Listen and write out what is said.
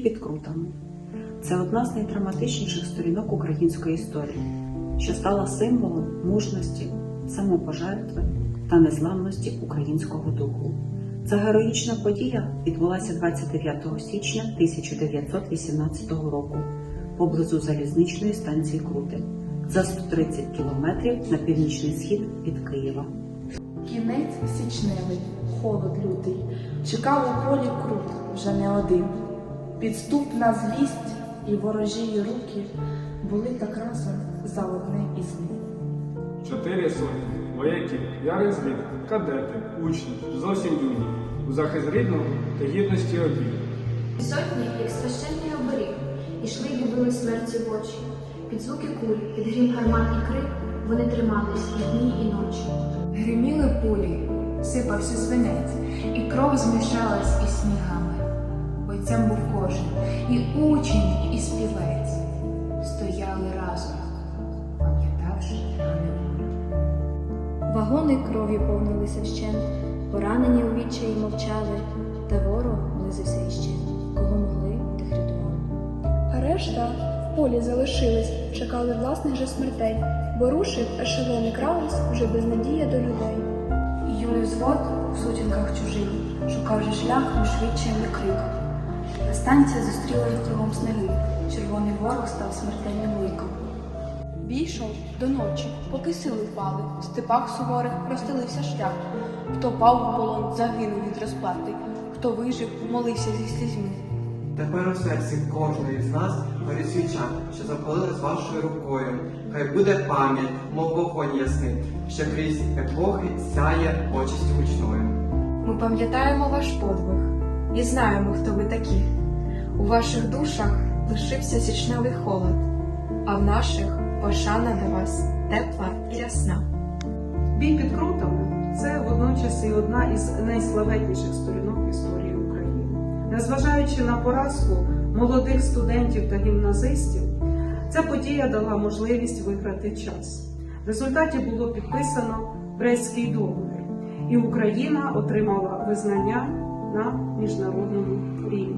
під крутами. Це одна з найдраматичніших сторінок української історії, що стала символом мужності, самопожертви та незламності українського духу. Ця героїчна подія відбулася 29 січня 1918 року поблизу залізничної станції Крути за 130 кілометрів на північний схід від Києва. Кінець січневий, холод лютий, чекав у полі крут вже не один. Підступна злість і ворожії руки були так разом за одне із них. Чотири сотні вояків, ярих звід, кадети, учні, зовсім юні, у захист рідного та гідності обід. Сотні, як священний оберіг, ішли й дивили смерті в очі. Під звуки куль, під грім гармат і крик вони тримались і дні, і ночі. Гриміли пулі, сипався свинець, і кров змішалась із снігами. Бойцем був і учень, і співець. Стояли разом, пам'ятавши неволю. Вагони кров'ю повнилися вщент, поранені у відчаї мовчали, та ворог близився іще, кого могли, тих рятували. А решта в полі залишились, чекали власних же смертей, бо рушив ешелони крались вже без надії до людей. І юний взвод у сутінках чужих шукав же шлях між відчаєм і криком. Та станція зустріла їх кругом снаги. Червоний ворог став смертельним ликом. Бій йшов до ночі, поки сили впали, в степах суворих розстелився шлях. Хто пав у полон, загинув від розплати, хто вижив, молився зі слізьми. Тепер у серці кожної з нас горить свіча, що запалилась вашою рукою. Хай буде пам'ять, мов вогонь ясний, що крізь епохи сяє почістю гучною. Ми пам'ятаємо ваш подвиг і знаємо, хто ви такі. У ваших душах лишився січневий холод, а в наших пошана до вас тепла і рясна. Бій під крутами це водночас і одна із найславетніших сторінок історії України. Незважаючи на поразку молодих студентів та гімназистів, ця подія дала можливість виграти час. В результаті було підписано Брестський договір, і Україна отримала визнання на міжнародному рівні.